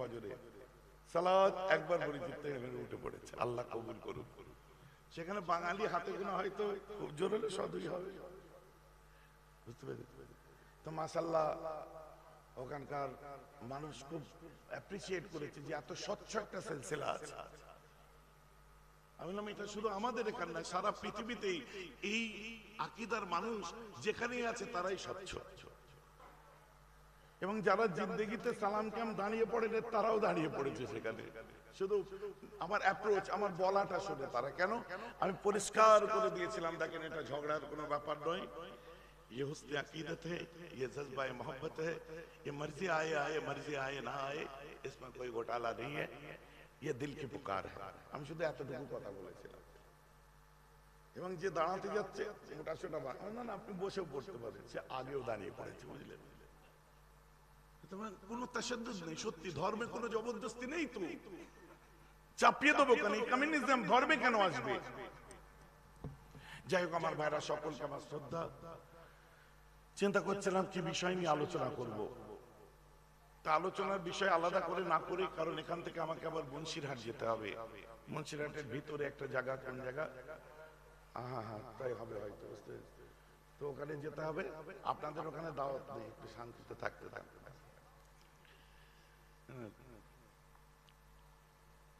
ফজরে। একবার পরিচিত উঠে পড়েছে। আল্লাহ কবুল সেখানে বাঙালি হাতে হয়তো খুব সদই হবে। বুঝতে পেরেছি তো ওখানকার মানুষ খুব অ্যাপ্রিসিয়েট করেছে যে এত স্বচ্ছ একটা সিলসিলা আছে। আমি বললাম, এটা শুধু আমাদের এখানে না, সারা পৃথিবীতেই এই আকিদার মানুষ যেখানেই আছে তারাই স্বচ্ছ। এবং যারা জিন্দগিতে সালাম কাম দাঁড়িয়ে পড়েন তারাও দাঁড়িয়ে পড়েছে সেখানে শুধু আমার অ্যাপ্রোচ আমার বলাটা শুনে তারা কেন আমি পরিষ্কার করে দিয়েছিলাম দেখেন এটা ঝগড়ার কোনো ব্যাপার নয় ये हुस्न अकीदत है ये जज्बा मोहब्बत है ये मर्जी आए आए मर्जी आए ना आए इसमें कोई घोटाला नहीं है ये दिल की पुकार है আমি শুধু এতটুকু কথা বলেছিলাম এবং যে দাঁড়াতে যাচ্ছে মোটা সোটা বা- না না আপনি বসেও পড়তে পারেন সে আগেও দাঁড়িয়ে পড়েছে বুঝলেন তোমার কোনো তাসাদ্দুদ নেই। সত্যি, ধর্মে কোনো জবরদস্তি নেই তো? চাপিয়ে দেবো কেন? এই কমিউনিজম ধর্মে কেন আসবে? যাই হোক, আমার ভাইরা, সকলকে আমার শ্রদ্ধা। চিন্তা করছিলাম কি বিষয় নিয়ে আলোচনা করব। তা আলোচনার বিষয় আলাদা করে না করে, কারণ এখান থেকে আমাকে আবার মুন্সিরহাট যেতে হবে। মুন্সিরহাটের ভিতরে একটা জায়গা, কোন জায়গা? হ্যাঁ হ্যাঁ তাই হবে হয়তো, বুঝতে। তো ওখানে যেতে হবে। আপনাদের ওখানে দাওয়াত নেই, একটু শান্তিতে থাকতে থাকতে।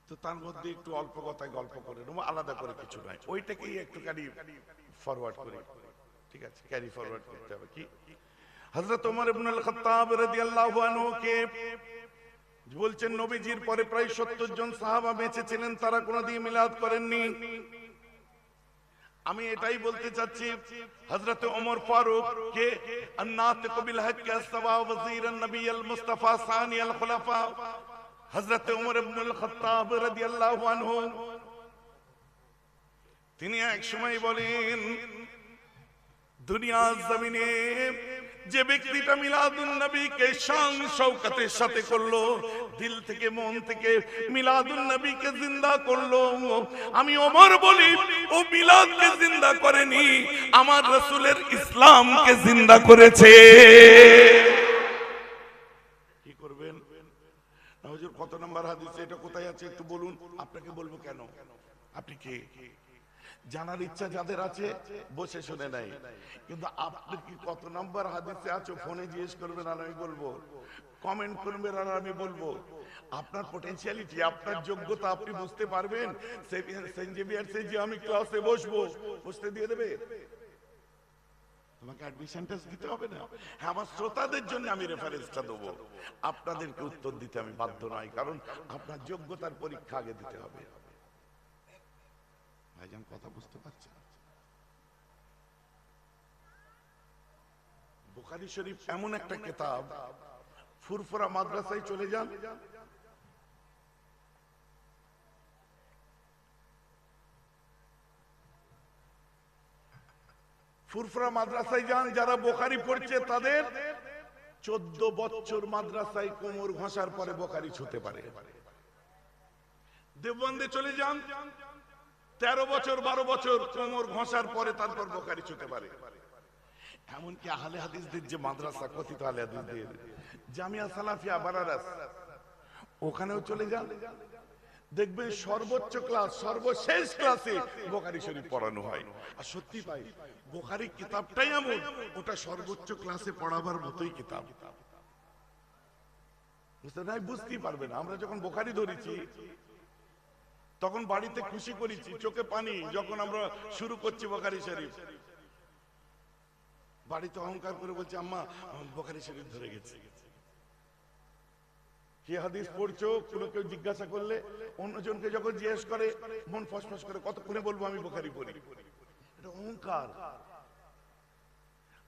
তো তার মধ্যে একটু অল্প কথায় গল্প করে নেব, আলাদা করে কিছু নয়। ওইটাকেই একটুখানি ফরওয়ার্ড করি। ঠিক আছে ক্যারি ফরওয়ার্ড করতে হবে। কি? হযরত ওমর ইবনে আল খাত্তাব রাদিয়াল্লাহু আনহু কে বলছেন, নবীজির পরে প্রায় 70 জন সাহাবা বেঁচে ছিলেন, তারা কোনোদিন মিলাদ করেননি। আমি এটাই বলতে চাচ্ছি, হযরত ওমর ফারুক কে আন্নাতিক বিল হক আসবা ওয়াজির নবী আল মুস্তাফা সানি আল খুলাফা, হযরত ওমর ইবনে আল খাত্তাব রাদিয়াল্লাহু আনহু। তিনি এক সময় বলেন, দুনিয়ার জমিনে যে ব্যক্তিটা মিলাদুন নবীকে শান শৌকতের সাথে করল, দিল থেকে মন থেকে মিলাদুন নবীকে জিন্দা করল। আমি ওমর বলি, ও মিলাদকে জিন্দা করেনি, আমার রসুলের ইসলামকে জিন্দা করেছে। কি করবেন? কত নম্বর হাদিস, এটা কোথায় আছে একটু বলুন, আপনাকে বলব কেন? আপনি কে? জানার ইচ্ছা যাদের আছে, বসে শুনে নাই। কিন্তু আপনি কি কত নম্বর হাদিসে আছো, ফোনে জিজ্ঞেস করবেন আর আমি বলব। কমেন্ট করবেন আর আমি বলব। আপনার পোটেনশিয়ালিটি আপনার যোগ্যতা আপনি বুঝতে পারবেন। সেন্ট জেভিয়ার্সে যে আমি ক্লাসে বসবো, বসতে দিয়ে দেবে। তোমাকে অ্যাডমিশনটা দিতে হবে না? হ্যাঁ আমার শ্রোতাদের জন্য আমি রেফারেন্সটা দেবো। আপনাদেরকে উত্তর দিতে আমি বাধ্য নয়, কারণ আপনার যোগ্যতার পরীক্ষা আগে দিতে হবে। ভাইজান কথা বুঝতে পারছেন বুখারি শরীফ এমন একটা কিতাব ফুরফুরা মাদ্রাসায় চলে যান। ফুরফুরা মাদ্রাসায় যান যারা বোখারি পড়ছে তাদের চোদ্দ বছর মাদ্রাসায় কোমর ঘষার পরে বোখারি ছুতে পারে। দেববন্দে চলে যান। তেরো বছর, বারো বছর কোমর ঘষার পরে তারপর বোখারি ছুতে পারে এমনকি আহলে হাদিসদের যে মাদ্রাসা, কথিত আহলে হাদিসদের, জামিয়া সালাফিয়া বারারাস ওখানেও চলে যান। দেখবেন সর্বোচ্চ ক্লাস, সর্বশেষ ক্লাসে বোখারি শরীফ পড়ানো হয়। আর সত্যি পাই বোখারি কিতাবটাই এমন, ওটা সর্বোচ্চ ক্লাসে পড়াবার মতোই কিতাব। বুঝতে নাই, বুঝতেই পারবে না আমরা যখন বোখারি ধরেছি তখন বাড়িতে খুশি করেছি চোখে পানি, যখন আমরা শুরু করছি বোখারি শরীফ। বাড়িতে অহংকার করে বলছে, আম্মা বোখারি শরীফ ধরে গেছে।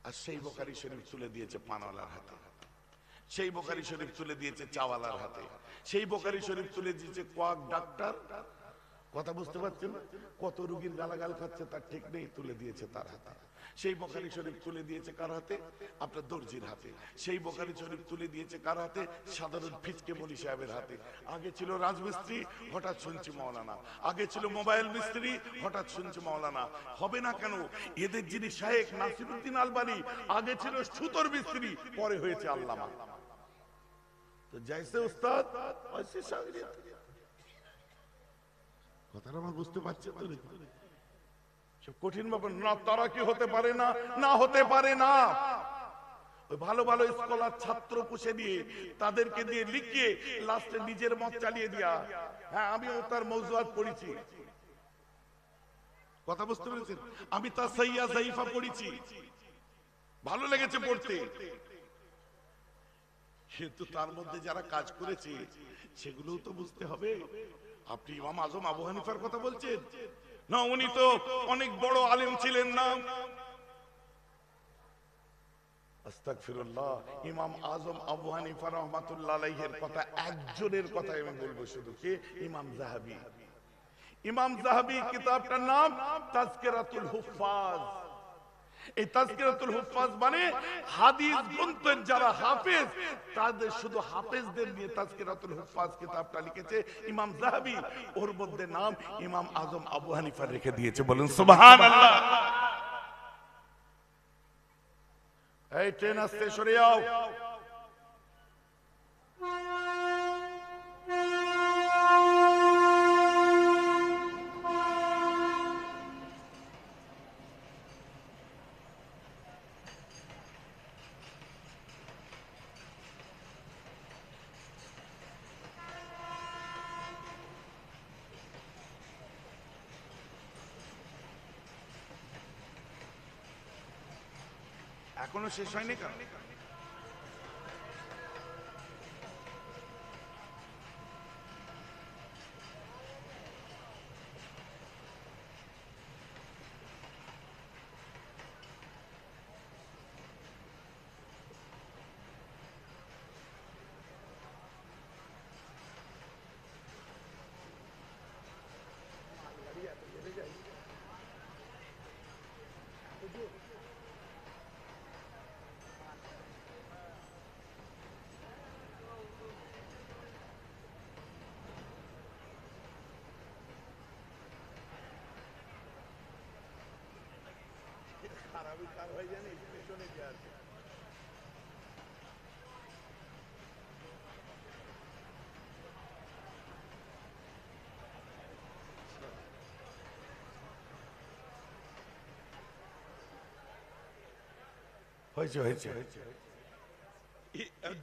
আর সেই শরীফ তুলে দিয়েছে পানওয়ালার হাতে। সেই শরীফ তুলে দিয়েছে চাওয়ালার হাতে। সেই বোখারি শরীফ তুলে দিয়েছে কোয়াক ডাক্তার কথা বুঝতে পারছেন? কত রুগীর গালাগাল খাচ্ছে, তার ঠিক নেই, তুলে দিয়েছে তার হাতে। সেই বকারি শরীফ তুলে দিয়েছে কার হাতে? আপনার দর্জির হাতে। সেই বকারি শরীফ তুলে দিয়েছে কার হাতে? সাধারণ ফিচকে মলি সাহেবের হাতে। আগে ছিল রাজমিস্ত্রি, হঠাৎ শুনছি মাওলানা। আগে ছিল মোবাইল মিস্ত্রি, হঠাৎ শুনছি মাওলানা। হবে না কেন? এদের যিনি শাহেক নাসিরুদ্দিন আলবানি, আগে ছিল সুতর মিস্ত্রি, পরে হয়েছে আল্লামা। তো জাইসে উস্তাদ কথাটা আমার বুঝতে পারছি তো সব কঠিন ব্যাপার। না তারা কি হতে পারে না? না হতে পারে না। ভালো ভালো স্কলার ছাত্র পুষে দিয়ে তাদেরকে দিয়ে লিখিয়ে লাস্টে নিজের মত চালিয়ে দিয়া। হ্যাঁ আমিও তার মৌজুয়াত পড়েছি। কথা বুঝতে পেরেছেন? আমি তার সাইয়া জাইফা পড়েছি। ভালো লেগেছে পড়তে। কিন্তু তার মধ্যে যারা কাজ করেছে সেগুলোও তো বুঝতে হবে। আপনি ইমাম আজম আবু হানিফার কথা বলছেন? না, উনি তো অনেক বড় আলেম ছিলেন না। একজনের কথা ইমাম কিতাবটার নাম তাজকিরাতুল হুফাজ এই তাজকিরাতুল হুফাজ মানে হাদিস গ্রন্থের যারা হাফেজ, তাদের শুধু হাফেজদের নিয়ে তাজকিরাতুল হুফাজ কিতাবটা লিখেছে। ইমাম জাহাবি, ওর মধ্যে নাম ইমাম আজম আবু হানিফা রেখে দিয়েছে। বলেন, সুবহানাল্লাহ। এই ট্রেন আসতে সরে যাও। এখনও শেষ হয়নি কার জানি পেছনে হয়েছে হয়েছে।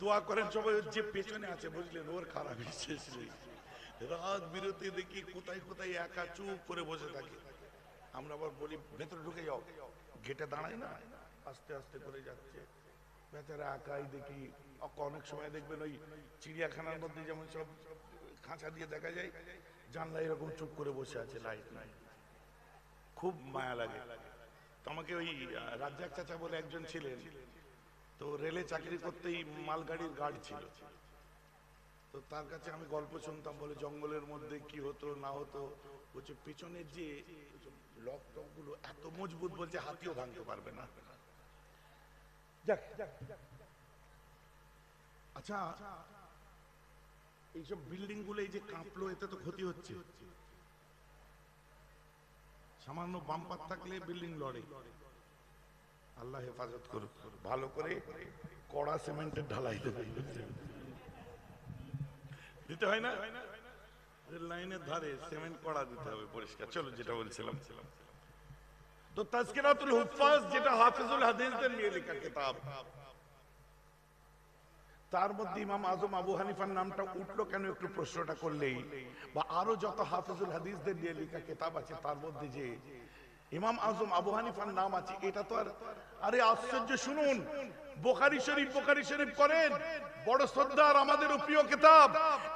দোয়া করেন সবাই যে পেছনে আছে বুঝলেন ওর খারাপ শেষ নেই। রাত বিরতি দেখি কোথায় কোথায় একা চুপ করে বসে থাকে। আমরা আবার বলি ভেতরে ঢুকে যাও। গেটে দাঁড়ায় না, আস্তে আস্তে করে যাচ্ছে। বেচারা একাই দেখি অনেক সময় দেখবেন ওই চিড়িয়াখানার মধ্যে যেমন সব খাঁচা দিয়ে দেখা যায়, জানলা এরকম চুপ করে বসে আছে, লাইট নাই। খুব মায়া লাগে। তো আমাকে ওই রাজ্জাক চাচা বলে একজন ছিলেন। তো রেলে চাকরি করতেই মালগাড়ির গার্ড ছিল। তো তার কাছে আমি গল্প শুনতাম, বলে জঙ্গলের মধ্যে কি হতো, না হতো, বলছে, পিছনের যে এত মজবুত বলছে হাতিও ভাঙতে পারবে না। আচ্ছা এইসব বিল্ডিংগুলো এই যে কাঁপলো, এতে তো ক্ষতি হচ্ছে। সামান্য বাম্পার থাকলে বিল্ডিং লড়ে। আল্লাহ হেফাজত করুক, ভালো করে কড়া সিমেন্টের ঢালাই দিতে হয় না? লাইনের ধারে সিমেন্ট দিতে হবে পরিষ্কার। চলো যেটা বলছিলাম। তো তাজকিরাতুল হুফাজ যেটা হাফিজুল হাদিসদের নিয়ে লেখা কিতাব, তার মধ্যে ইমাম আজম আবু হানিফার নামটা উঠল কেন একটু প্রশ্নটা করলেই? বা আরও যত হাফিজুল হাদিসদের নিয়ে লেখা কিতাব আছে, তার মধ্যে যে ইমাম আজম আবু হানিফার নাম আছে, এটা তো আর আরে আশ্চর্য, শুনুন। বোখারি শরীফ বোখারি শরীফ করেন। বড় শ্রদ্ধার আমাদের প্রিয় কিতাব।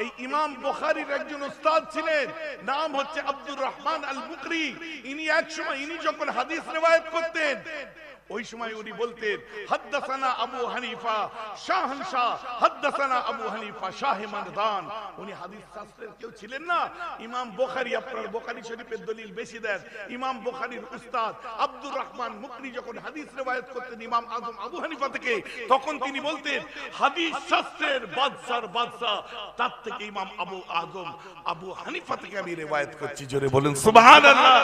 এই ইমাম বোখারির একজন উস্তাদ ছিলেন, নাম হচ্ছে আব্দুর রহমান আল বুকরি ইনি এক সময় ইনি যখন হাদিস রেওয়ায়ত করতেন ওই সময় উনি বলতেন, হাদ্দাসানা আবু হানিফা, শাহনশাহ, হাদ্দাসানা আবু হানিফা, শাহে মানদান উনি হাদিস শাস্ত্রের কেউ ছিলেন না? ইমাম বুখারী, আপনার বুখারী শরীফের দলিল বেশি দেন। ইমাম বুখারীর উস্তাদ আব্দুর রহমান মুকরি যখন হাদিস রিওয়ায়াত করতেন, ইমাম আজম আবু হানিফা থেকে, তখন তিনি বলতেন, হাদিস শাস্ত্রের বাদশার বাদশা তার থেকে ইমাম আবু আজম আবু হানিফা থেকে আমি রিওয়ায়াত করছি। জোরে বলুন, সুবহানাল্লাহ।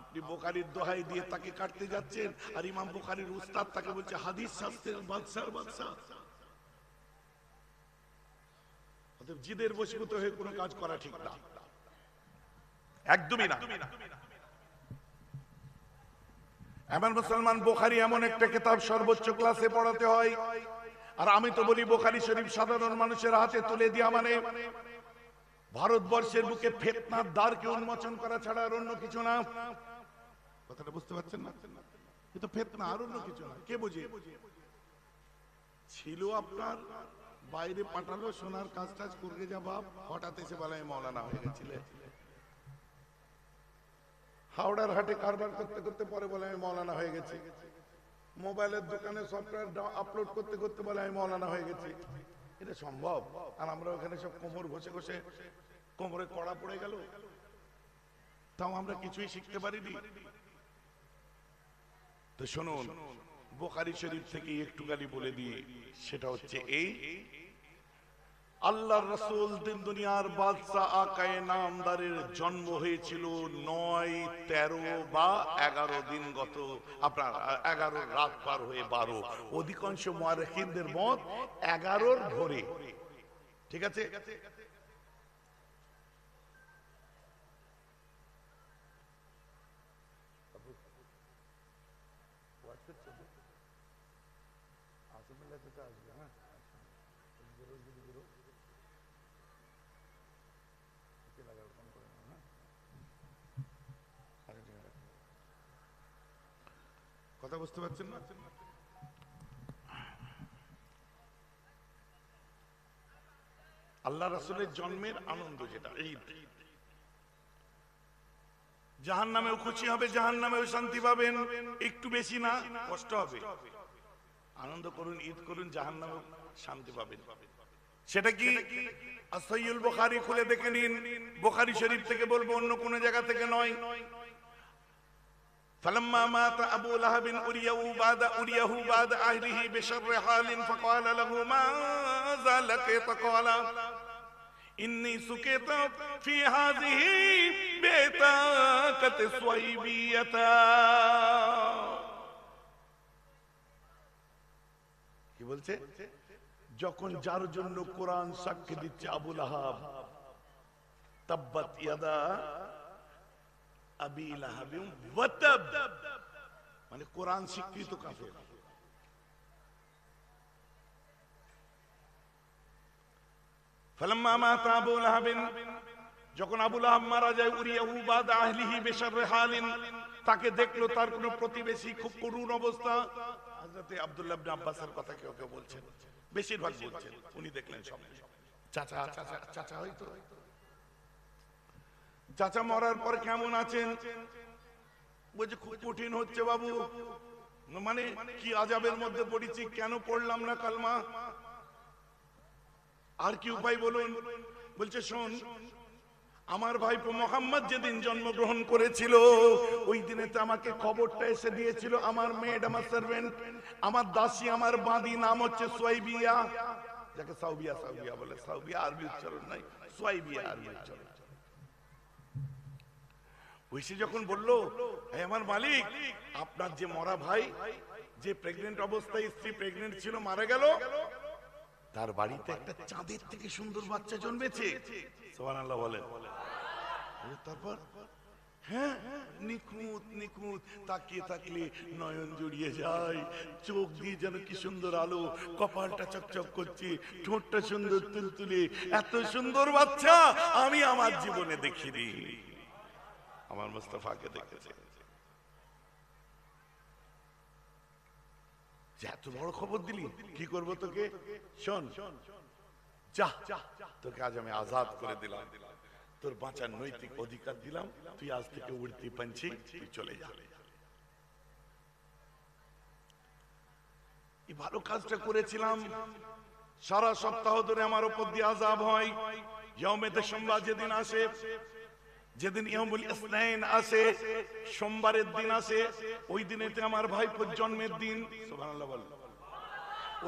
আপনি বোখারির দোহাই দিয়ে তাকে কাটতে যাচ্ছেন আর ইমাম বোখারির উস্তাদ তাকে বলছে, হাদিস শাস্ত্রের বাদশার বাদশা জিদের বশীভূত হয়ে কোনো কাজ করা ঠিক না। একদমই না। এমন মুসলমান বোখারি এমন একটা কিতাব সর্বোচ্চ ক্লাসে পড়াতে হয়। আর আমি তো বলি বোখারি শরীফ সাধারণ মানুষের হাতে তুলে দিয়া মানে ভারতবর্ষের বুকে ফেতনার দ্বারকে উন্মোচন করা ছাড়া আর অন্য কিছু না। কথাটা বুঝতে পারছেন না? কিন্তু ফেতনা, আর অন্য কিছু না। কে বুঝে? ছিল আপনার, বাইরে পাঠালো, সোনার কাজ টাজ করতে যা বাপ। হঠাৎ এসে বলে, আমি মৌলানা হয়ে গেছিলে। হাওড়ার হাটে কারবার করতে করতে পরে বলে, আমি মৌলানা হয়ে গেছি। মোবাইলের দোকানে সফটওয়্যার আপলোড করতে করতে বলে, আমি মৌলানা হয়ে গেছি। এটা সম্ভব? আর আমরা ওখানে সব কোমর ঘষে ঘষে কোমরে কড়া পড়ে গেল। তাও আমরা কিছুই শিখতে পারিনি। তো শুনুন, বোখারি শরীফ থেকে একটু গালি বলে দিয়ে সেটা হচ্ছে এই আল্লাহ রসুল দিন দুনিয়ার বাদশাহ আকায়ে নামদারের জন্ম হয়েছিল নয়, তেরো বা এগারো দিন গত, আপনার, এগারো রাত পার হয়ে বারো। অধিকাংশ মারেখিনদের মত এগারোর ভোরে। ঠিক আছে? কথা বুঝতে পারছেন না? আল্লাহ রাসুলের জন্মের আনন্দ যেটা ঈদ জাহান নামেও খুশি হবে জাহান নামেও শান্তি পাবেন। একটু বেশি না, কষ্ট হবে। আনন্দ করুন, ঈদ করুন জাহান নামেও শান্তি পাবেন। সেটা কি? সৈয়ুল বোখারি খুলে দেখে নিন। বোখারি শরীফ থেকে বলব, অন্য কোন জায়গা থেকে নয়। فلما مات أبو لهب أريه بعد أريه بعد أهله بشر حال فقال له ماذا لقيت قال إني سكت في هذه بطاقة صويبية কি বলছে যখন যার জন্য কোরআন সাক্ষী দিচ্ছে আবুল আহাব তাব্বাত ইয়াদা আবি লাহাবিম ওয়াতাব মানে কোরআন স্বীকৃত কাফের। ফালাম্মা মাতা আবু লাহাবিন যখন আবু লাহাব মারা যায় উরিয়াহু বাদ আহলিহি হালিন তাকে দেখল তার কোনো প্রতিবেশী খুব করুণ অবস্থা। হযরতে আব্দুল্লাহ ইবনে আব্বাসের কথা কেউ কেউ বলছেন বেশিরভাগ বলছেন উনি দেখলেন সব। চাচা চাচা চাচা হয়তো। চাচা মরার পর কেমন আছেন? বলছে খুব কঠিন হচ্ছে বাবু। মানে কি আজাবের মধ্যে পড়েছি, কেন পড়লাম না কালমা? আর কি উপায় বলুন? বলছে, শোন, আমার ভাইপো মোহাম্মদ যেদিন জন্মগ্রহণ করেছিল, ওই দিনে তো আমাকে খবরটা এসে দিয়েছিল, আমার মেড আমার সার্ভেন্ট আমার দাসী, আমার বাঁধি, নাম হচ্ছে সোয়াইবিয়া। যাকে সাউবিয়া সাউবিয়া বলে। সাউবিয়া আরবি উচ্চারণ নাই, সোয়াইবিয়া আরবি উচ্চারণ। ঐশী যখন বলল, "হে আমার মালিক, আপনার যে মরা ভাই, যে প্রেগনেন্ট অবস্থায় স্ত্রী প্রেগনেন্ট ছিল, মারা গেল, তার বাড়িতে একটা চাঁদের থেকে সুন্দর বাচ্চা জন্মেছে। তারপর হ্যাঁ নিখুঁত নিখুঁত, তাকিয়ে থাকলে নয়ন জড়িয়ে যায়, চোখ দিয়ে যেন কি সুন্দর আলো, কপালটা চকচক করছে, ঠোঁটটা সুন্দর তুলতুলে, এত সুন্দর বাচ্চা আমি আমার জীবনে দেখিনি। আমার মুস্তফাকে দেখেছে। এত বড় খবর দিলি, কি করব তোকে? শোন, যা, তোকে আজ আমি আজাদ করে দিলাম। তোর বাঁচার নৈতিক অধিকার দিলাম। তুই আজ থেকে উড়তি পাঞ্ছি, তুই চলে যা। এই ভালো কাজটা করেছিলাম। সারা সপ্তাহ ধরে আমার উপর দিয়ে আজাব হয়। ইয়মেতে সোমবার যেদিন আসে যেদিন ইয়ামুল ইসনাইন আসে, সোমবারের দিন আসে, ওই দিনেতে আমার ভাইপোর জন্মের দিন। সুবহানাল্লাহ বল।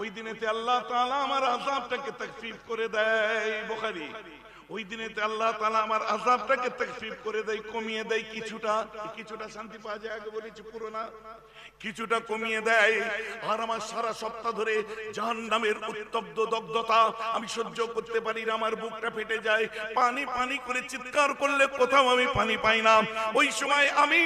ওই দিনেতে আল্লাহ তাআলা আমার আযাবটাকে তাকফীফ করে দেয়, বুখারী। ওই দিনেতে আল্লাহ তালা আমার আজাবটাকে তকফির করে দেয়, কমিয়ে দেয় কিছুটা। কিছুটা শান্তি পাওয়া যায় আগে বলেছি পুরো না কিছুটা কমিয়ে দেয়। আর আমার সারা সপ্তাহ ধরে জাহান নামের উত্তপ্ত দগ্ধতা আমি সহ্য করতে পারি না, আমার বুকটা ফেটে যায়। পানি পানি করে চিৎকার করলে কোথাও আমি পানি পাই না। ওই সময় আমি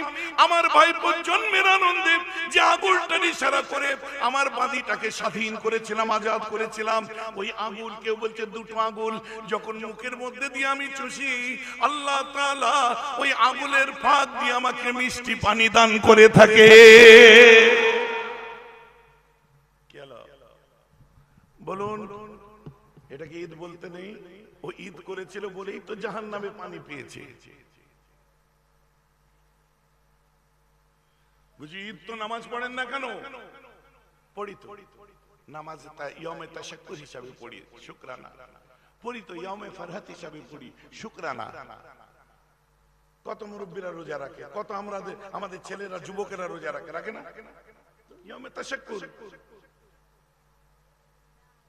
আমার ভাই জন্মের আনন্দে যে আগুলটা ইশারা করে আমার বাদিটাকে স্বাধীন করেছিলাম, আজাদ করেছিলাম। ওই আঙুল কেউ বলছে দুটো আগুল যখন মুখের মধ্যে দিয়ে আমি চুষি, আল্লাহ তাআলা ওই আগুলের ফাঁক দিয়ে আমাকে মিষ্টি পানি দান করে থাকে। বলুন, এটা কি ঈদ বলতে নেই? ও ঈদ করেছিল বলেই তো জাহান নামে পানি পেয়েছে। বুঝি ঈদ তো নামাজ পড়েন না কেন? পড়ি তো। নামাজ তা- ইয়মে তাশাক্কুর হিসাবে পড়ি, শুকরানা। পড়ি তো ইয়ামে ফারহাত হিসাবে পড়ি। শুক্রানা। কত মুরব্বীরা রোজা রাখে, কত আমরা আমাদের ছেলেরা, যুবকেরা রোজা রাখে রাখে না? ইয়মে তাশাক্কুর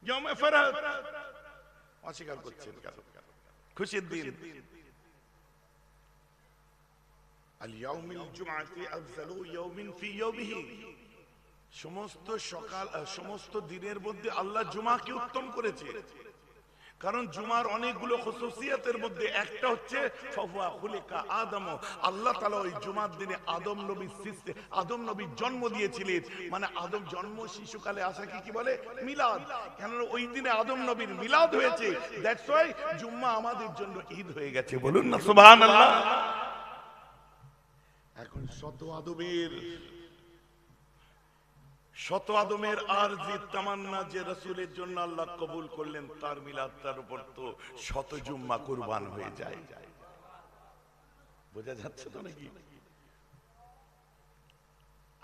ইয়মে ফারহাত অস্বীকার করছেন কেন? খুশির দিন। সমস্ত সকাল সমস্ত দিনের মধ্যে আল্লাহ জুমাকে উত্তম করেছে। কারণ জুমার অনেকগুলো খুসুসিয়াতের মধ্যে একটা হচ্ছে, ফাহুয়া খুলিকা আদম। আল্লাহ তাআলা ওই জুমার দিনে আদম নবী সৃষ্টি আদম নবীর জন্ম দিয়েছিলেন। মানে আদম জন্ম শিশুকালে আসাকে কি বলে? মিলাদ। কেন ওই দিনে আদম নবীর মিলাদ হয়েছে। দ্যাটস ওয়াই জুম্মা আমাদের জন্য ঈদ হয়ে গেছে। বলুন না, সুবহানাল্লাহ। এখন শত আদমের শত আদমের আর যে তামান্না যে রসুলের জন্য আল্লাহ কবুল করলেন, তার মিলাদ তার উপর তো শত জুম্মা কুরবান হয়ে যায়। বোঝা যাচ্ছে তো নাকি?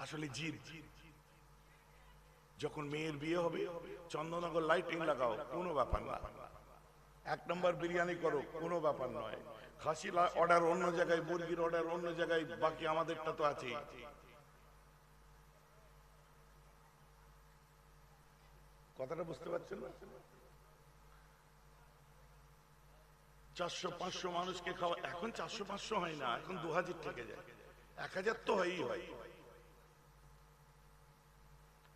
আসলে জিদ যখন মেয়ের বিয়ে হবে, চন্দননগর লাইটিং লাগাও, কোনো ব্যাপার না। এক নম্বর বিরিয়ানি করো, কোনো ব্যাপার নয়। খাসি অর্ডার অন্য জায়গায়, মুরগির অর্ডার অন্য জায়গায়, বাকি আমাদেরটা তো আছেই। কথাটা বুঝতে পারছেন না? চারশো, পাঁচশো মানুষকে খাওয়া, এখন চারশো, পাঁচশো হয় না, এখন দু হাজার থেকে যায়। এক হাজার তো হয়ই হয়।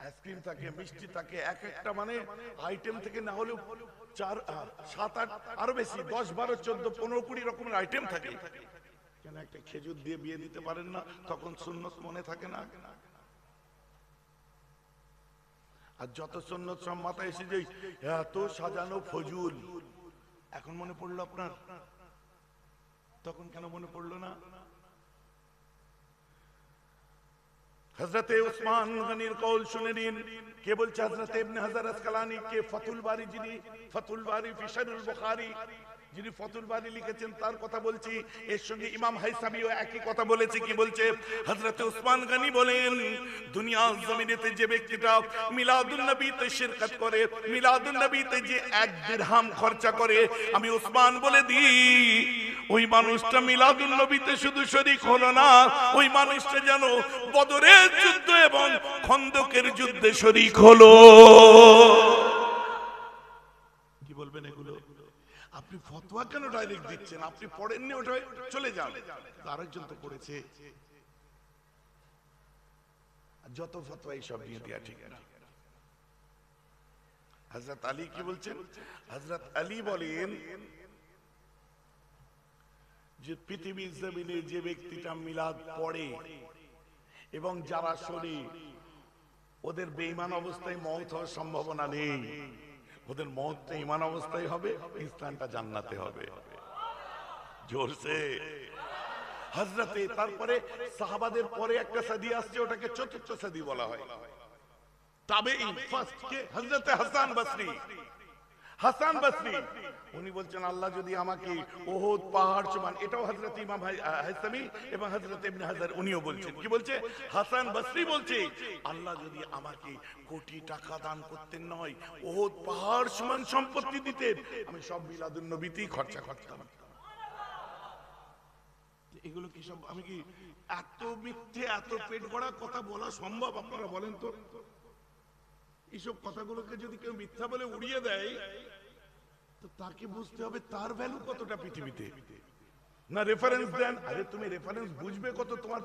আইসক্রিম থাকে, মিষ্টি থাকে, এক একটা মানে আইটেম থেকে না হলেও চার সাত, আট, আরও বেশি, দশ, বারো, চোদ্দ, পনেরো, কুড়ি রকমের আইটেম থাকে। কেন একটা খেজুর দিয়ে বিয়ে দিতে পারেন না, তখন সুন্নত মনে থাকে না? আর যত সন্ন্যত সব মাথায় এসে যে এত সাজানো ফজুল। এখন মনে পড়ল আপনার? তখন কেন মনে পড়ল না? হজরতে উসমান গনির কৌল শুনে নিন। কে বলছে হজরত ইবনে হাজার আসকালানি? কে? বারি যিনি বারি ফিশারুল যিনি ফতুল বারি লিখেছেন, তার কথা বলছি। এর সঙ্গে ইমাম হাইসামিও একই কথা বলেছে। কি বলছে? হযরত উসমান গনি বলেন, দুনিয়ার জমিনেতে যে ব্যক্তিটা মিলাদুন নবীতে শিরকত করে, মিলাদুন নবীতে যে এক দিরহাম খরচা করে, আমি উসমান বলে দিই, ওই মানুষটা মিলাদুন নবীতে শুধু শরীক হলো না, ওই মানুষটা যেন বদরের যুদ্ধ এবং খন্দকের যুদ্ধে শরীক হলো। কি বলবেন এগুলো? আপনি ফতোয়া কেন ডাইরেক্ট দিচ্ছেন? আপনি পড়েননি ওটা, চলে যান। আরেকজন তো পড়েছে যত ফতোয়া এইসব নিয়ে দেওয়া ঠিক না হজরত আলী কি বলছেন? হজরত আলী বলেন যে পৃথিবীর জমিনে যে ব্যক্তিটা মিলাদ পড়ে এবং যারা শোনে, ওদের বেঈমান অবস্থায় মৌত হওয়ার সম্ভাবনা নেই। ওদের মৌতটা ইমান অবস্থায় হবে, স্থানটা জান্নাতে হবে। জোরসে। হজরতে তারপরে সাহাবাদের পরে একটা সাদি আসছে, ওটাকে চতুর্থ সাদি বলা হয়। তবে ফার্স্ট কে হজরতে হাসান বসরি। হাসান বসরি। উনি বলছেন আল্লাহ যদি আমাকে ওহদ পাহাড় সমান এটাও হযরত ইমাম হাইসামি এবং হযরত ইবনে হাজার উনিও বলছেন। কি বলছে? হাসান বসরি বলছে আল্লাহ যদি আমাকে কোটি টাকা দান করতেন নয় ওহদ পাহাড় সমান সম্পত্তি দিতেন আমি সব মিলাদুন নবীতেই খরচা করতাম। এগুলো কি সব আমি কি এত মিথ্যে এত পেট ভরা কথা বলা সম্ভব? আপনারা বলেন তো। এইসব কথাগুলোকে যদি কেউ মিথ্যা বলে উড়িয়ে দেয়, তো তাকে বুঝতে হবে তার ভ্যালু কতটা পৃথিবীতে। না রেফারেন্স দেন, আরে তুমি রেফারেন্স বুঝবে কত তোমার